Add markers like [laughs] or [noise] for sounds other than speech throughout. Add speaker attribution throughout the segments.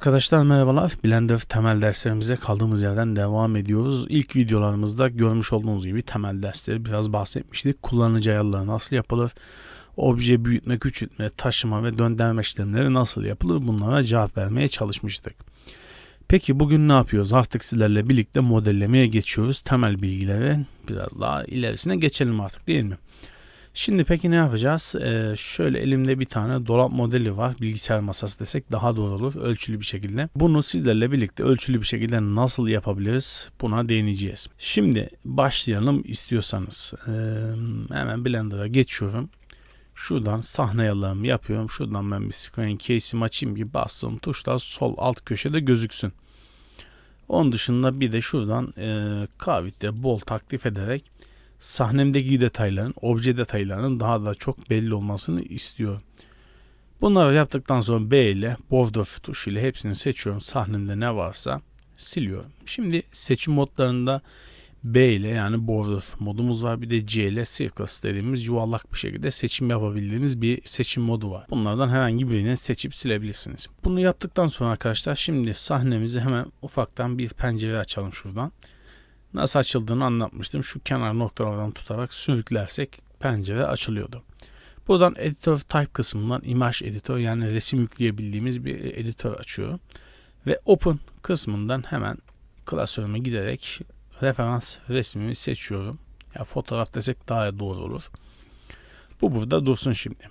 Speaker 1: Arkadaşlar merhabalar. Blender temel derslerimize kaldığımız yerden devam ediyoruz. İlk videolarımızda görmüş olduğunuz gibi temel dersleri biraz bahsetmiştik. Kullanıcı ayarları nasıl yapılır? Obje büyütme, küçültme, taşıma ve döndürme işlemleri nasıl yapılır? Bunlara cevap vermeye çalışmıştık. Peki bugün ne yapıyoruz? Artık sizlerle birlikte modellemeye geçiyoruz. Temel bilgilere biraz daha ilerisine geçelim artık değil mi? Şimdi peki ne yapacağız? Ee, şöyle elimde bir tane dolap modeli var. Bilgisayar masası desek daha doğru olur. Ölçülü bir şekilde. Bunu sizlerle birlikte ölçülü bir şekilde nasıl yapabiliriz? Buna değineceğiz. Şimdi başlayalım istiyorsanız. Ee, hemen Blender'a geçiyorum. Şuradan sahne ayarlarımı yapıyorum. Şuradan ben bir screen case'imi açayım ki bastığım tuşlar sol alt köşede gözüksün. Onun dışında bir de şuradan e, kavitte bol taktif ederek sahnemdeki detayların, obje detaylarının daha da çok belli olmasını istiyor. Bunları yaptıktan sonra B ile border tuşu ile hepsini seçiyorum. Sahnemde ne varsa siliyorum. Şimdi seçim modlarında B ile yani border modumuz var. Bir de C ile circles dediğimiz yuvarlak bir şekilde seçim yapabildiğimiz bir seçim modu var. Bunlardan herhangi birini seçip silebilirsiniz. Bunu yaptıktan sonra arkadaşlar şimdi sahnemizi hemen ufaktan bir pencere açalım şuradan nasıl açıldığını anlatmıştım. Şu kenar noktalardan tutarak sürüklersek pencere açılıyordu. Buradan editör type kısmından image editör yani resim yükleyebildiğimiz bir editör açıyor. Ve open kısmından hemen klasörüme giderek referans resmimi seçiyorum. Ya fotoğraf desek daha doğru olur. Bu burada dursun şimdi.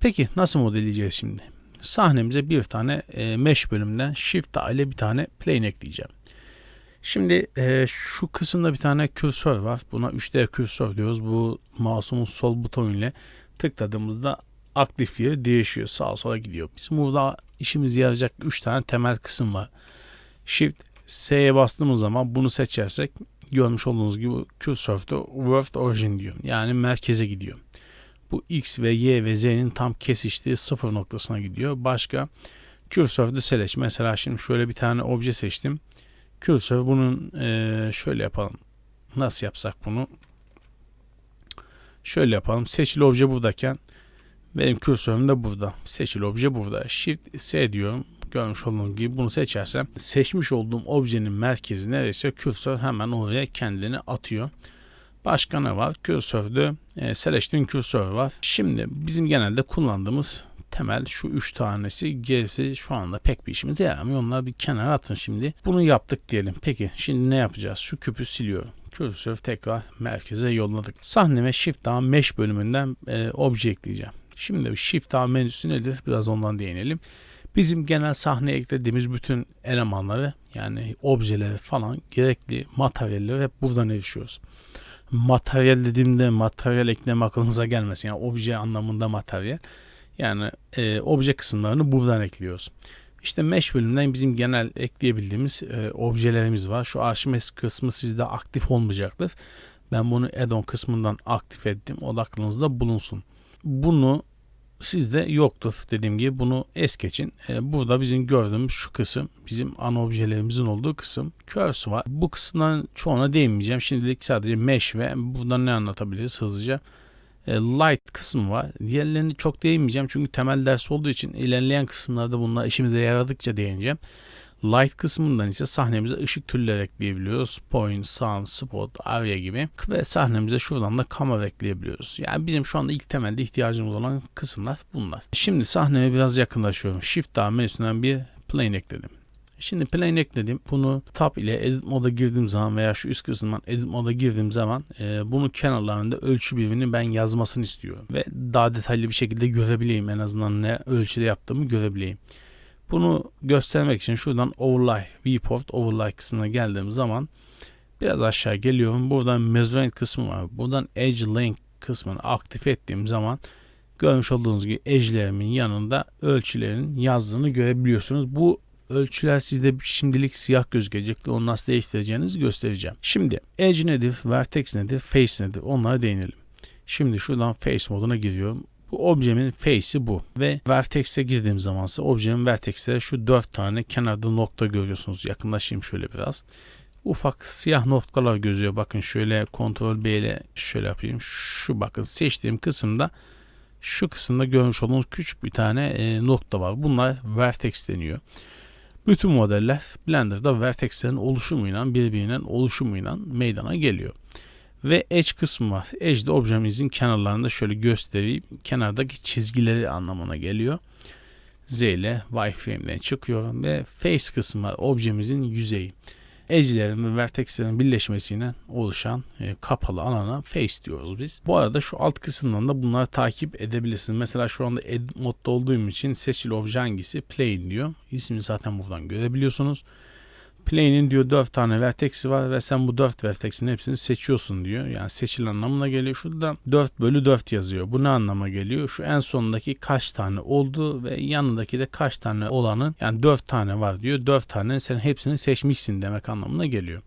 Speaker 1: Peki nasıl modelleyeceğiz şimdi? Sahnemize bir tane e, mesh bölümünden shift A ile bir tane plane ekleyeceğim. Şimdi e, şu kısımda bir tane kürsör var. Buna 3D kürsör diyoruz. Bu mouse'umuz sol buton ile tıkladığımızda aktif yeri değişiyor. Sağa sola gidiyor. Bizim burada işimize yarayacak 3 tane temel kısım var. Shift S'ye bastığımız zaman bunu seçersek görmüş olduğunuz gibi kürsörde World Origin diyor. Yani merkeze gidiyor. Bu X ve Y ve Z'nin tam kesiştiği sıfır noktasına gidiyor. Başka kürsörde seleç. Mesela şimdi şöyle bir tane obje seçtim. Cursor bunun e, şöyle yapalım. Nasıl yapsak bunu? Şöyle yapalım. Seçili obje buradayken benim kürsörüm de burada. Seçili obje burada. Shift S diyorum. Görmüş olduğunuz gibi bunu seçersem seçmiş olduğum objenin merkezi neresi kürsör hemen oraya kendini atıyor. Başka ne var? Kürsörde e, Selecting kürsör var. Şimdi bizim genelde kullandığımız temel şu üç tanesi gerisi şu anda pek bir işimize yaramıyor. Onları bir kenara atın şimdi. Bunu yaptık diyelim. Peki şimdi ne yapacağız? Şu küpü siliyorum. Kürsör tekrar merkeze yolladık. Sahneme Shift A Mesh bölümünden e, obje ekleyeceğim. Şimdi Shift A menüsü nedir? Biraz ondan değinelim. Bizim genel sahneye eklediğimiz bütün elemanları yani objeleri falan gerekli materyalleri hep buradan erişiyoruz. Materyal dediğimde materyal ekleme aklınıza gelmesin. Yani obje anlamında materyal. Yani e, obje kısımlarını buradan ekliyoruz. İşte mesh bölümünden bizim genel ekleyebildiğimiz e, objelerimiz var. Şu arşimes kısmı sizde aktif olmayacaktır. Ben bunu add-on kısmından aktif ettim. O da aklınızda bulunsun. Bunu sizde yoktur dediğim gibi bunu es geçin. E, burada bizim gördüğümüz şu kısım bizim ana objelerimizin olduğu kısım. Cursor var. Bu kısımdan çoğuna değinmeyeceğim. Şimdilik sadece mesh ve buradan ne anlatabiliriz hızlıca light kısmı var. Diğerlerini çok değinmeyeceğim çünkü temel ders olduğu için ilerleyen kısımlarda bunlar işimize yaradıkça değineceğim. Light kısmından ise sahnemize ışık türleri ekleyebiliyoruz. Point, Sun, Spot, Area gibi. Ve sahnemize şuradan da kamera ekleyebiliyoruz. Yani bizim şu anda ilk temelde ihtiyacımız olan kısımlar bunlar. Şimdi sahneye biraz yakınlaşıyorum. Shift A menüsünden bir plane ekledim. Şimdi plane ekledim. Bunu tab ile edit moda girdiğim zaman veya şu üst kısımdan edit moda girdiğim zaman e, bunu kenarlarında ölçü birimini ben yazmasını istiyorum. Ve daha detaylı bir şekilde görebileyim en azından ne ölçüde yaptığımı görebileyim. Bunu göstermek için şuradan overlay, viewport overlay kısmına geldiğim zaman biraz aşağı geliyorum. Buradan measuring kısmı var. Buradan edge length kısmını aktif ettiğim zaman görmüş olduğunuz gibi edge'lerimin yanında ölçülerin yazdığını görebiliyorsunuz. Bu ölçüler sizde şimdilik siyah gözükecektir. Onu nasıl değiştireceğinizi göstereceğim. Şimdi edge nedir, vertex nedir, face nedir onlara değinelim. Şimdi şuradan face moduna giriyorum. Bu objemin face'i bu. Ve vertex'e girdiğim zaman ise objemin vertex'te şu dört tane kenarda nokta görüyorsunuz. Yakınlaşayım şöyle biraz. Ufak siyah noktalar gözüyor. Bakın şöyle kontrol B ile şöyle yapayım. Şu bakın seçtiğim kısımda şu kısımda görmüş olduğunuz küçük bir tane e, nokta var. Bunlar vertex deniyor. Bütün modeller Blender'da vertexlerin oluşumuyla birbirinden oluşumuyla meydana geliyor. Ve edge kısmı var. Edge de objemizin kenarlarında şöyle göstereyim. Kenardaki çizgileri anlamına geliyor. Z ile wireframe'den çıkıyor ve face kısmı var. Objemizin yüzeyi. Edge'lerin ve vertexlerin birleşmesiyle oluşan e, kapalı alana face diyoruz biz. Bu arada şu alt kısımdan da bunları takip edebilirsiniz. Mesela şu anda edit modda olduğum için seçili obje hangisi? Plane diyor. İsmini zaten buradan görebiliyorsunuz. Plane'in diyor 4 tane vertex'i var ve sen bu 4 vertex'in hepsini seçiyorsun diyor. Yani seçil anlamına geliyor. Şurada 4 bölü 4 yazıyor. Bu ne anlama geliyor? Şu en sondaki kaç tane oldu ve yanındaki de kaç tane olanın yani 4 tane var diyor. 4 tane sen hepsini seçmişsin demek anlamına geliyor.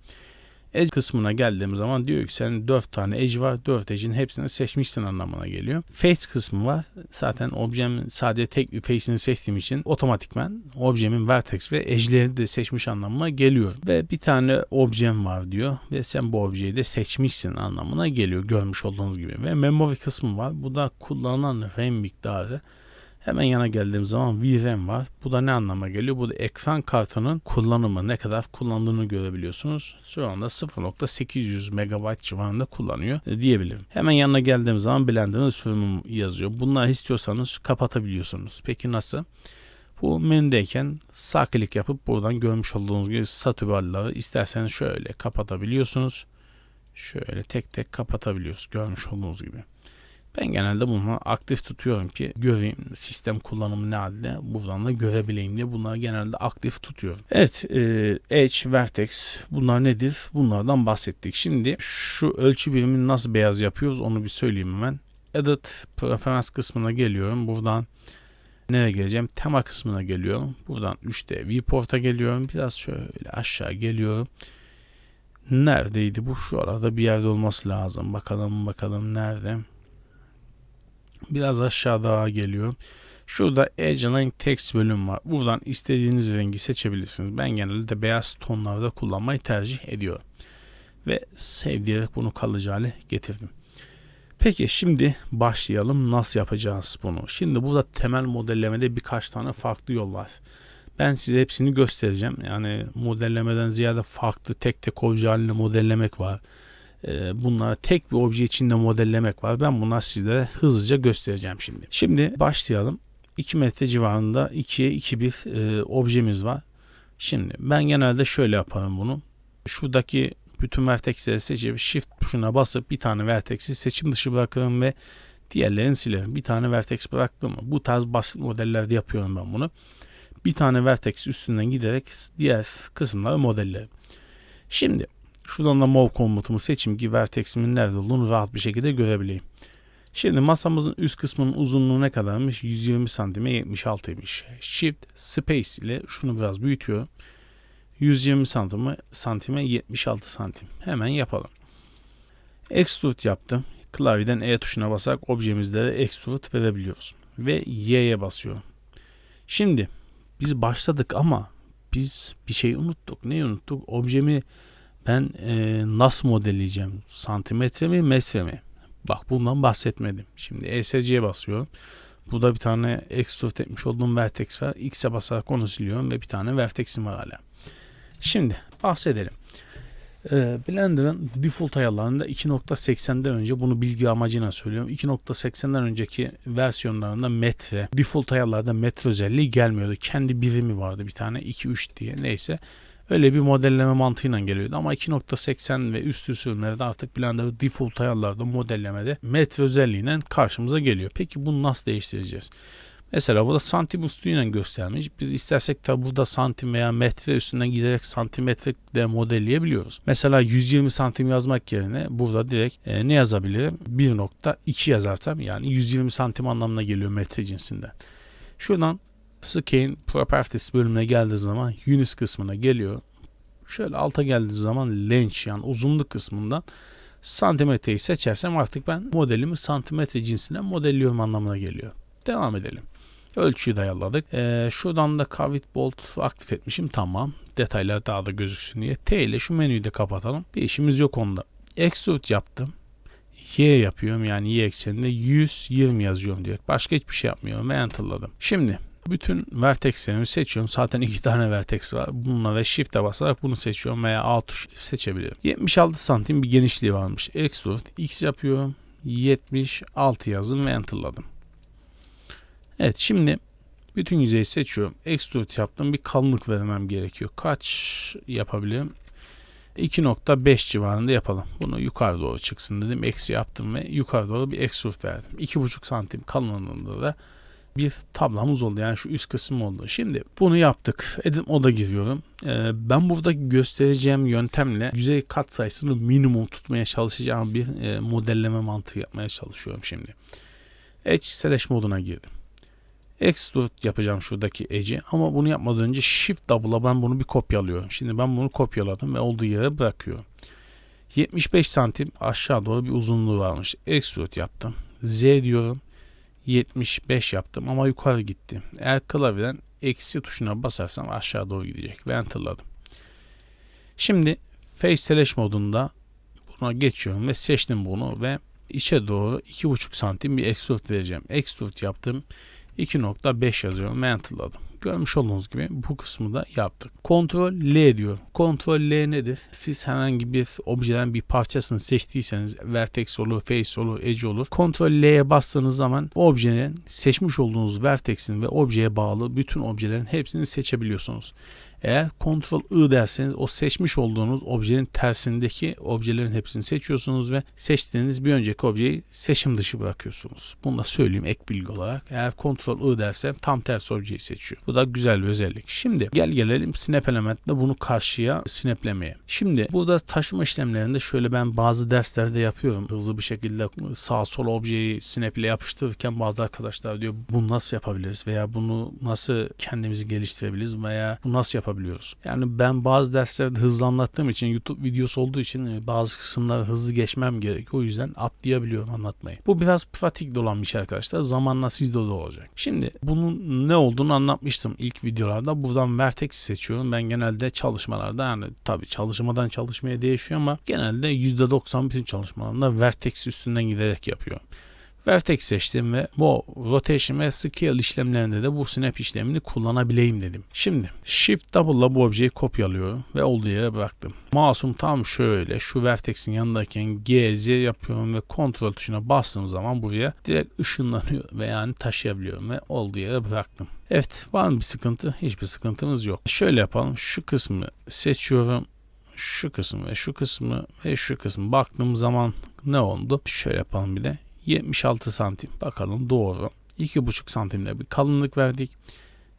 Speaker 1: Edge kısmına geldiğim zaman diyor ki senin 4 tane edge var. 4 edge'in hepsini seçmişsin anlamına geliyor. Face kısmı var. Zaten objemin sadece tek bir face'ini seçtiğim için otomatikman objemin vertex ve edge'leri de seçmiş anlamına geliyor. Ve bir tane objem var diyor ve sen bu objeyi de seçmişsin anlamına geliyor görmüş olduğunuz gibi. Ve memory kısmı var. Bu da kullanılan RAM miktarı. Hemen yana geldiğim zaman VRAM var. Bu da ne anlama geliyor? Bu da ekran kartının kullanımı ne kadar kullandığını görebiliyorsunuz. Şu anda 0.800 MB civarında kullanıyor e, diyebilirim. Hemen yanına geldiğim zaman Blender'ın sürümü yazıyor. Bunları istiyorsanız kapatabiliyorsunuz. Peki nasıl? Bu menüdeyken sağ klik yapıp buradan görmüş olduğunuz gibi statü barları isterseniz şöyle kapatabiliyorsunuz. Şöyle tek tek kapatabiliyoruz görmüş olduğunuz gibi. Ben genelde bunu aktif tutuyorum ki göreyim sistem kullanımı ne halde buradan da görebileyim diye bunları genelde aktif tutuyorum. Evet e, Edge, Vertex bunlar nedir? Bunlardan bahsettik. Şimdi şu ölçü birimini nasıl beyaz yapıyoruz onu bir söyleyeyim hemen. Edit preferans kısmına geliyorum. Buradan nereye geleceğim? Tema kısmına geliyorum. Buradan 3D viewport'a geliyorum. Biraz şöyle aşağı geliyorum. Neredeydi bu? Şu arada bir yerde olması lazım. Bakalım bakalım nerede? Biraz aşağıda geliyor. Şurada Edge Text bölüm var. Buradan istediğiniz rengi seçebilirsiniz. Ben genelde beyaz tonlarda kullanmayı tercih ediyorum. Ve save diyerek bunu kalıcı hale getirdim. Peki şimdi başlayalım. Nasıl yapacağız bunu? Şimdi burada temel modellemede birkaç tane farklı yol var. Ben size hepsini göstereceğim. Yani modellemeden ziyade farklı tek tek obje modellemek var. Ee, bunları tek bir obje içinde modellemek var. Ben bunları sizlere hızlıca göstereceğim şimdi. Şimdi başlayalım. 2 metre civarında 2'ye 2 bir e, objemiz var. Şimdi ben genelde şöyle yaparım bunu. Şuradaki bütün vertexleri seçip shift tuşuna basıp bir tane vertex'i seçim dışı bırakırım ve diğerlerini silerim. Bir tane vertex bıraktım mı? Bu tarz basit modellerde yapıyorum ben bunu. Bir tane vertex üstünden giderek diğer kısımları modellerim. Şimdi Şuradan da mov komutumu seçeyim ki verteximin nerede olduğunu rahat bir şekilde görebileyim. Şimdi masamızın üst kısmının uzunluğu ne kadarmış? 120 santime 76'ymış. Shift Space ile şunu biraz büyütüyorum. 120 santime, santime 76 santim. Hemen yapalım. Extrude yaptım. Klavyeden E tuşuna basarak objemizlere extrude verebiliyoruz. Ve Y'ye basıyorum. Şimdi biz başladık ama biz bir şey unuttuk. Ne unuttuk? Objemi ben e, nasıl modelleyeceğim? Santimetre mi metre mi? Bak bundan bahsetmedim. Şimdi ESC'ye basıyorum. Burada bir tane extrude etmiş olduğum vertex var. X'e basarak onu siliyorum ve bir tane vertex'im var hala. Şimdi bahsedelim. Ee, Blender'ın default ayarlarında 2.80'den önce bunu bilgi amacına söylüyorum. 2.80'den önceki versiyonlarında metre, default ayarlarda metre özelliği gelmiyordu. Kendi birimi vardı bir tane 2-3 diye neyse. Öyle bir modelleme mantığıyla geliyordu ama 2.80 ve üstü sürümlerde artık Blender default ayarlarda modellemede metre özelliğiyle karşımıza geliyor. Peki bunu nasıl değiştireceğiz? Mesela burada santim üstüyle göstermiş. Biz istersek tabi burada santim veya metre üstünden giderek santimetre de modelleyebiliyoruz. Mesela 120 santim yazmak yerine burada direkt e, ne yazabilirim? 1.2 yazarsam yani 120 santim anlamına geliyor metre cinsinden. Şuradan Scale Properties bölümüne geldiği zaman Units kısmına geliyor. Şöyle alta geldiği zaman Length yani uzunluk kısmından santimetreyi seçersem artık ben modelimi santimetre cinsinden modelliyorum anlamına geliyor. Devam edelim. Ölçüyü de ayarladık. Ee, şuradan da Kavit Bolt aktif etmişim. Tamam. Detaylar daha da gözüksün diye. T ile şu menüyü de kapatalım. Bir işimiz yok onda. Extrude yaptım. Y yapıyorum yani Y ekseninde 120 yazıyorum direkt. Başka hiçbir şey yapmıyorum ve enterladım. Şimdi Bütün vertexlerimi seçiyorum. Zaten iki tane vertex var. Bununla ve shift'e basarak bunu seçiyorum veya alt tuş seçebilirim. 76 santim bir genişliği varmış. Extrude X yapıyorum. 76 yazdım ve enterladım. Evet şimdi bütün yüzeyi seçiyorum. Extrude yaptım. Bir kalınlık vermem gerekiyor. Kaç yapabilirim? 2.5 civarında yapalım. Bunu yukarı doğru çıksın dedim. Eksi yaptım ve yukarı doğru bir extrude verdim. 2.5 santim kalınlığında da bir tablamız oldu. Yani şu üst kısım oldu. Şimdi bunu yaptık. Edim oda giriyorum. Ee, ben burada göstereceğim yöntemle yüzey kat sayısını minimum tutmaya çalışacağım bir e, modelleme mantığı yapmaya çalışıyorum şimdi. Edge slash moduna girdim. Extrude yapacağım şuradaki edge'i ama bunu yapmadan önce Shift Double'a ben bunu bir kopyalıyorum. Şimdi ben bunu kopyaladım ve olduğu yere bırakıyorum. 75 santim aşağı doğru bir uzunluğu varmış. Extrude yaptım. Z diyorum. 75 yaptım ama yukarı gitti. Eğer klavyeden eksi tuşuna basarsam aşağı doğru gidecek ve enterladım. Şimdi Face Slash modunda buna geçiyorum ve seçtim bunu ve içe doğru 2,5 santim bir extrude vereceğim. Extrude yaptım. 2.5 yazıyorum ve enterladım. Görmüş olduğunuz gibi bu kısmı da yaptık. Ctrl L diyor. Ctrl L nedir? Siz herhangi bir objeden bir parçasını seçtiyseniz vertex olur, face olur, edge olur. Ctrl L'ye bastığınız zaman objenin seçmiş olduğunuz vertex'in ve objeye bağlı bütün objelerin hepsini seçebiliyorsunuz. Eğer Ctrl I derseniz o seçmiş olduğunuz objenin tersindeki objelerin hepsini seçiyorsunuz ve seçtiğiniz bir önceki objeyi seçim dışı bırakıyorsunuz. Bunu da söyleyeyim ek bilgi olarak. Eğer Ctrl I dersem tam tersi objeyi seçiyor. Bu da güzel bir özellik. Şimdi gel gelelim snap elementle bunu karşıya snaplemeye. Şimdi burada taşıma işlemlerinde şöyle ben bazı derslerde yapıyorum. Hızlı bir şekilde sağ sol objeyi snap ile yapıştırırken bazı arkadaşlar diyor bunu nasıl yapabiliriz veya bunu nasıl kendimizi geliştirebiliriz veya bunu nasıl yapabiliyoruz. Yani ben bazı derslerde hızlı anlattığım için YouTube videosu olduğu için e, bazı kısımları hızlı geçmem gerekiyor. O yüzden atlayabiliyorum anlatmayı. Bu biraz pratik olan bir şey arkadaşlar. Zamanla sizde de olacak. Şimdi bunun ne olduğunu anlatmıştım ilk videolarda. Buradan vertex seçiyorum. Ben genelde çalışmalarda yani tabi çalışmadan çalışmaya değişiyor ama genelde %90 bütün çalışmalarında vertex üstünden giderek yapıyorum. Vertex seçtim ve bu rotation ve scale işlemlerinde de bu snap işlemini kullanabileyim dedim. Şimdi shift double ile bu objeyi kopyalıyorum ve olduğu yere bıraktım. Mouse'um tam şöyle şu vertex'in yanındayken G, Z yapıyorum ve kontrol tuşuna bastığım zaman buraya direkt ışınlanıyor ve yani taşıyabiliyorum ve olduğu yere bıraktım. Evet var mı bir sıkıntı? Hiçbir sıkıntımız yok. Şöyle yapalım. Şu kısmı seçiyorum şu kısmı ve şu kısmı ve şu kısmı baktığım zaman ne oldu? Şöyle yapalım bir de. 76 santim. Bakalım doğru. 2,5 santimde bir kalınlık verdik.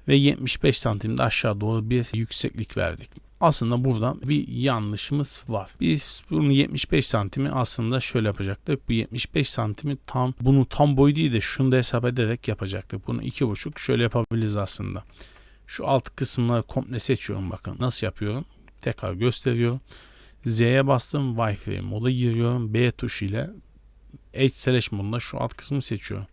Speaker 1: Ve 75 santimde aşağı doğru bir yükseklik verdik. Aslında burada bir yanlışımız var. Biz bunu 75 santimi aslında şöyle yapacaktık. Bu 75 santimi tam bunu tam boy değil de şunu da hesap ederek yapacaktık. Bunu 2,5 şöyle yapabiliriz aslında. Şu alt kısımları komple seçiyorum bakın. Nasıl yapıyorum? Tekrar gösteriyorum. Z'ye bastım. Wi-Fi moda giriyorum. B tuşu ile Edge modunda şu alt kısmı seçiyorum.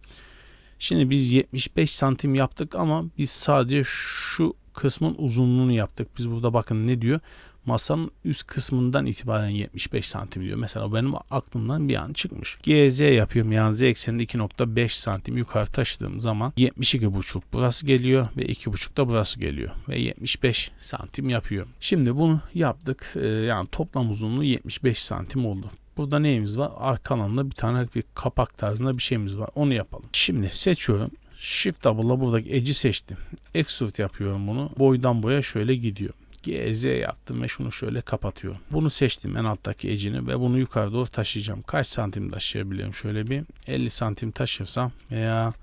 Speaker 1: Şimdi biz 75 santim yaptık ama biz sadece şu kısmın uzunluğunu yaptık. Biz burada bakın ne diyor? Masanın üst kısmından itibaren 75 santim diyor. Mesela benim aklımdan bir an çıkmış. GZ yapıyorum. Yani Z ekseninde 2.5 santim yukarı taşıdığım zaman 72.5 burası geliyor ve 2.5 da burası geliyor. Ve 75 santim yapıyor. Şimdi bunu yaptık. Ee, yani toplam uzunluğu 75 santim oldu. Burada neyimiz var? Arka bir tane bir kapak tarzında bir şeyimiz var. Onu yapalım. Şimdi seçiyorum. Shift double'la buradaki edge'i seçtim. Extrude yapıyorum bunu. Boydan boya şöyle gidiyor. GZ yaptım ve şunu şöyle kapatıyorum. Bunu seçtim en alttaki edge'ini ve bunu yukarı doğru taşıyacağım. Kaç santim taşıyabiliyorum? Şöyle bir 50 santim taşırsam veya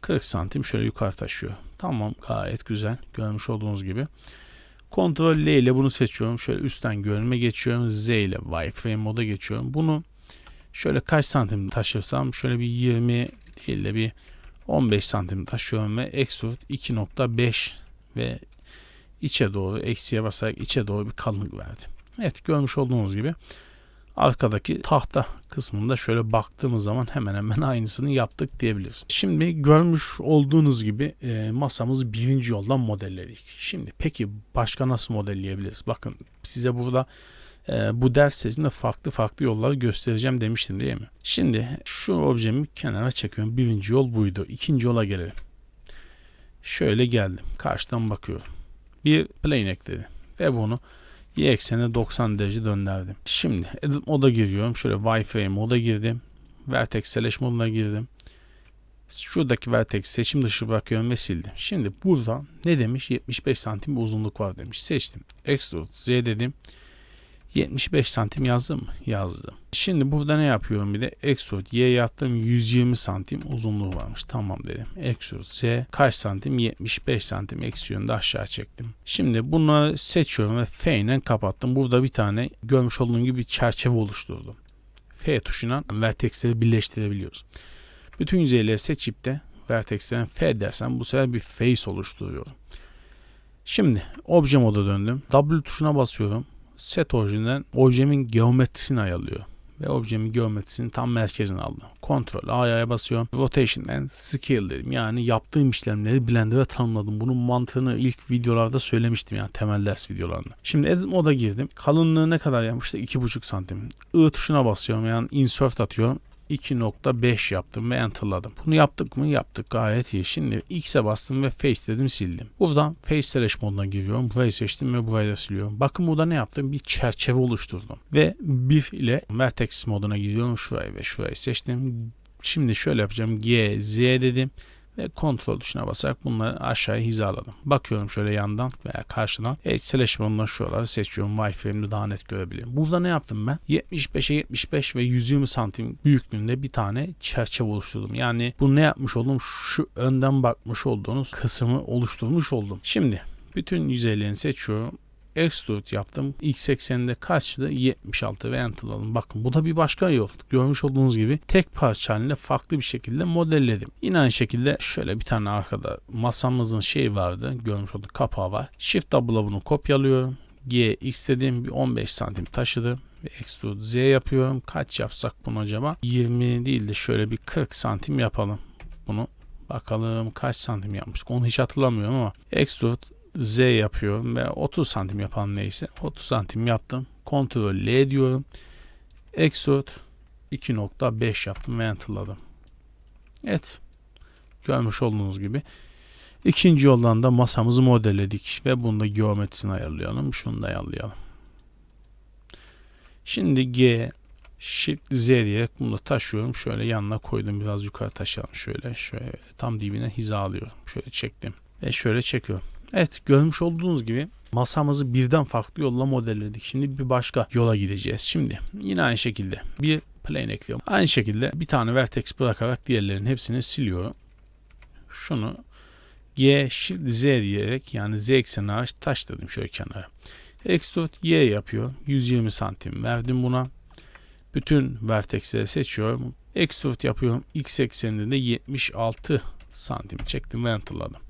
Speaker 1: 40 santim şöyle yukarı taşıyor. Tamam gayet güzel. Görmüş olduğunuz gibi. Ctrl L ile bunu seçiyorum. Şöyle üstten görünme geçiyorum. Z ile wireframe moda geçiyorum. Bunu şöyle kaç santim taşırsam şöyle bir 20 değil de bir 15 santim taşıyorum ve extrude 2.5 ve içe doğru eksiye basarak içe doğru bir kalınlık verdim. Evet görmüş olduğunuz gibi arkadaki tahta kısmında şöyle baktığımız zaman hemen hemen [laughs] aynısını yaptık diyebiliriz. Şimdi görmüş olduğunuz gibi e, masamızı birinci yoldan modelledik. Şimdi peki başka nasıl modelleyebiliriz? Bakın size burada e, bu ders serisinde farklı farklı yolları göstereceğim demiştim değil mi? Şimdi şu objemi kenara çekiyorum. Birinci yol buydu. İkinci yola gelelim. Şöyle geldim. Karşıdan bakıyorum. Bir plane ekledi. Ve bunu y eksenine 90 derece döndürdüm. Şimdi edit moda giriyorum. Şöyle wireframe moda girdim. Vertex slash moduna girdim. Şuradaki vertex seçim dışı bırakıyorum ve sildim. Şimdi burada ne demiş? 75 santim uzunluk var demiş. Seçtim. Extrude Z dedim. 75 santim yazdım mı? Yazdım. Şimdi burada ne yapıyorum bir de? Extrude Y yaptım 120 santim uzunluğu varmış. Tamam dedim. Extrude Z kaç santim? 75 santim eksi yönde aşağı çektim. Şimdi bunu seçiyorum ve F ile kapattım. Burada bir tane görmüş olduğun gibi bir çerçeve oluşturdum. F tuşuna vertexleri birleştirebiliyoruz. Bütün yüzeyleri seçip de vertex'ten F dersem bu sefer bir face oluşturuyorum. Şimdi obje moda döndüm. W tuşuna basıyorum. Set orijinden objemin geometrisini ayarlıyor. Ve objemin geometrisini tam merkezine aldım. Ctrl A'ya basıyorum. Rotation and Scale dedim. Yani yaptığım işlemleri Blender'a tanımladım. Bunun mantığını ilk videolarda söylemiştim yani temel ders videolarında. Şimdi Edit moda girdim. Kalınlığı ne kadar yapmıştı? 2,5 santim. I tuşuna basıyorum yani insert atıyorum. 2.5 yaptım ve enterladım. Bunu yaptık mı? Yaptık gayet iyi. Şimdi X'e bastım ve face dedim sildim. Buradan face slash moduna giriyorum. Burayı seçtim ve burayı da siliyorum. Bakın burada ne yaptım? Bir çerçeve oluşturdum. Ve bir ile vertex moduna giriyorum. Şurayı ve şurayı seçtim. Şimdi şöyle yapacağım. G, Z dedim ve kontrol tuşuna basarak bunları aşağıya hizaladım. Bakıyorum şöyle yandan veya karşıdan. Slash bunları şuraları seçiyorum. Wireframe'de daha net görebilirim. Burada ne yaptım ben? 75'e 75 ve 120 santim büyüklüğünde bir tane çerçeve oluşturdum. Yani bu ne yapmış oldum? Şu önden bakmış olduğunuz kısmı oluşturmuş oldum. Şimdi bütün yüzeylerini seçiyorum. Extrude yaptım. X ekseninde kaçtı? 76 ve enterladım. Bakın bu da bir başka yol. Görmüş olduğunuz gibi tek parça halinde farklı bir şekilde modelledim. Yine aynı şekilde şöyle bir tane arkada masamızın şey vardı. Görmüş olduğunuz kapağı var. Shift double'a bunu kopyalıyorum. G, X dediğim bir 15 santim taşıdı. Extrude Z yapıyorum. Kaç yapsak bunu acaba? 20 değil de şöyle bir 40 santim yapalım. Bunu bakalım kaç santim yapmıştık. Onu hiç hatırlamıyorum ama extrude Z yapıyorum ve 30 santim yapalım neyse. 30 santim yaptım. Ctrl L diyorum. Extrude 2.5 yaptım ve enterladım. Evet. Görmüş olduğunuz gibi. İkinci yoldan da masamızı modelledik ve bunu da geometrisini ayarlayalım. Şunu da ayarlayalım. Şimdi G Shift Z diyerek bunu da taşıyorum. Şöyle yanına koydum. Biraz yukarı taşıyalım. Şöyle şöyle tam dibine hizalıyorum. Şöyle çektim. Ve şöyle çekiyorum. Evet görmüş olduğunuz gibi masamızı birden farklı yolla modelledik. Şimdi bir başka yola gideceğiz. Şimdi yine aynı şekilde bir plane ekliyorum. Aynı şekilde bir tane vertex bırakarak diğerlerinin hepsini siliyorum. Şunu G Shift Z diyerek yani Z eksenine aç taş şöyle kenara. Extrude Y yapıyor. 120 santim verdim buna. Bütün vertexleri seçiyorum. Extrude yapıyorum. X ekseninde de 76 santim çektim ve enterladım.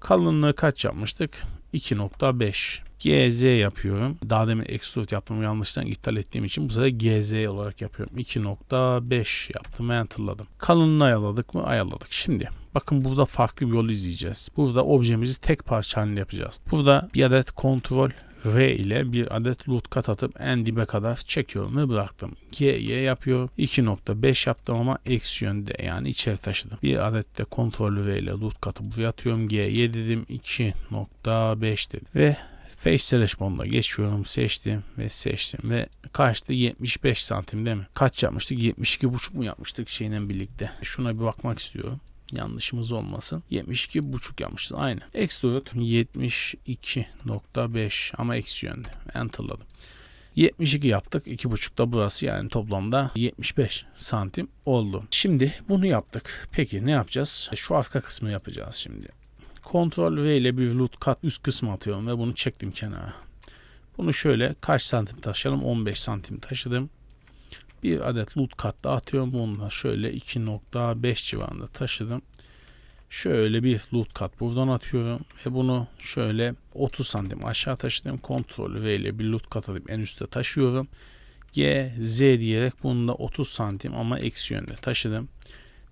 Speaker 1: Kalınlığı kaç yapmıştık? 2.5. GZ yapıyorum. Daha demin extrude yaptım. Yanlıştan iptal ettiğim için bu sefer GZ olarak yapıyorum. 2.5 yaptım enterladım. Kalınlığı ayarladık mı? Ayarladık. Şimdi bakın burada farklı bir yol izleyeceğiz. Burada objemizi tek parça halinde yapacağız. Burada bir adet kontrol R ile bir adet loot kat atıp en dibe kadar çekiyorum ve bıraktım. G'ye yapıyorum. 2.5 yaptım ama eksi yönde yani içeri taşıdım. Bir adet de kontrol V ile loot katı buraya atıyorum. G'ye dedim 2.5 dedim. Ve Face Slash moduna geçiyorum. Seçtim ve seçtim ve kaçtı? 75 santim değil mi? Kaç yapmıştık? 72,5 mu yapmıştık şeyle birlikte? Şuna bir bakmak istiyorum yanlışımız olmasın. 72 buçuk yapmışız. Aynı. Extrude 72.5 ama eksi yönde. Enterladım. 72 yaptık. 2.5 da burası yani toplamda 75 santim oldu. Şimdi bunu yaptık. Peki ne yapacağız? Şu arka kısmı yapacağız şimdi. Ctrl V ile bir loot kat üst kısmı atıyorum ve bunu çektim kenara. Bunu şöyle kaç santim taşıyalım? 15 santim taşıdım. Bir adet loot kat daha atıyorum. Bunu şöyle 2.5 civarında taşıdım. Şöyle bir loot kat buradan atıyorum ve bunu şöyle 30 santim aşağı taşıdım. Ctrl V ile bir loot kat atıp en üstte taşıyorum. G, Z diyerek bunu da 30 santim ama eksi yönde taşıdım.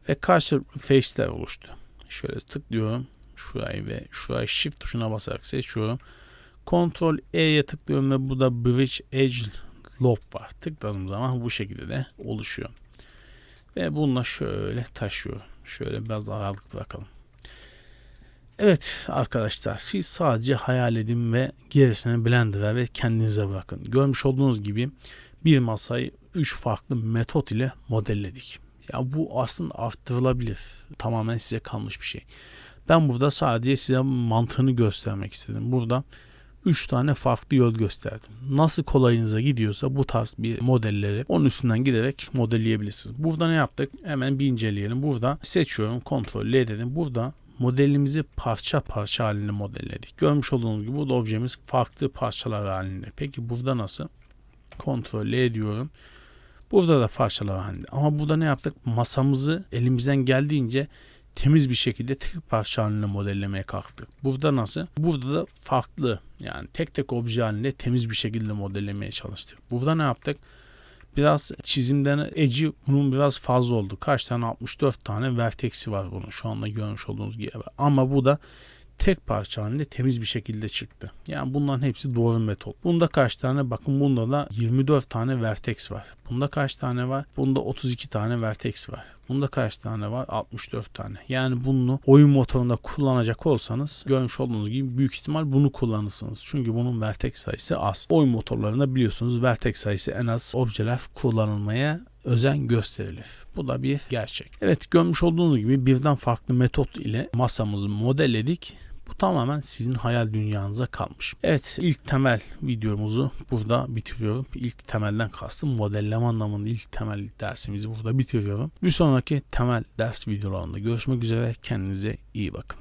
Speaker 1: Ve karşı face'ler oluştu. Şöyle tıklıyorum. Şurayı ve şurayı shift tuşuna basarak seçiyorum. Ctrl E'ye tıklıyorum ve bu da Bridge Edge Loop var. Tıkladığım zaman bu şekilde de oluşuyor. Ve bununla şöyle taşıyorum. Şöyle biraz aralık bırakalım. Evet arkadaşlar siz sadece hayal edin ve gerisini Blender'a ve kendinize bırakın. Görmüş olduğunuz gibi bir masayı 3 farklı metot ile modelledik. Ya bu aslında arttırılabilir. Tamamen size kalmış bir şey. Ben burada sadece size mantığını göstermek istedim. Burada 3 tane farklı yol gösterdim. Nasıl kolayınıza gidiyorsa bu tarz bir modelleri onun üstünden giderek modelleyebilirsiniz. Burada ne yaptık? Hemen bir inceleyelim. Burada seçiyorum. Kontrol L dedim. Burada modelimizi parça parça halinde modelledik. Görmüş olduğunuz gibi burada objemiz farklı parçalar halinde. Peki burada nasıl? Kontrol L diyorum. Burada da parçalar halinde. Ama burada ne yaptık? Masamızı elimizden geldiğince temiz bir şekilde tek parça halinde modellemeye kalktık. Burada nasıl? Burada da farklı yani tek tek obje halinde temiz bir şekilde modellemeye çalıştık. Burada ne yaptık? Biraz çizimden eci bunun biraz fazla oldu. Kaç tane? 64 tane vertex'i var bunun. Şu anda görmüş olduğunuz gibi. Ama bu da tek parça halinde temiz bir şekilde çıktı. Yani bunların hepsi doğru metot. Bunda kaç tane? Bakın bunda da 24 tane vertex var. Bunda kaç tane var? Bunda 32 tane vertex var. Bunda kaç tane var? 64 tane. Yani bunu oyun motorunda kullanacak olsanız görmüş olduğunuz gibi büyük ihtimal bunu kullanırsınız. Çünkü bunun vertex sayısı az. Oyun motorlarında biliyorsunuz vertex sayısı en az objeler kullanılmaya özen gösterilir. Bu da bir gerçek. Evet görmüş olduğunuz gibi birden farklı metot ile masamızı modelledik. Bu tamamen sizin hayal dünyanıza kalmış. Evet ilk temel videomuzu burada bitiriyorum. İlk temelden kastım modelleme anlamında ilk temel dersimizi burada bitiriyorum. Bir sonraki temel ders videolarında görüşmek üzere. Kendinize iyi bakın.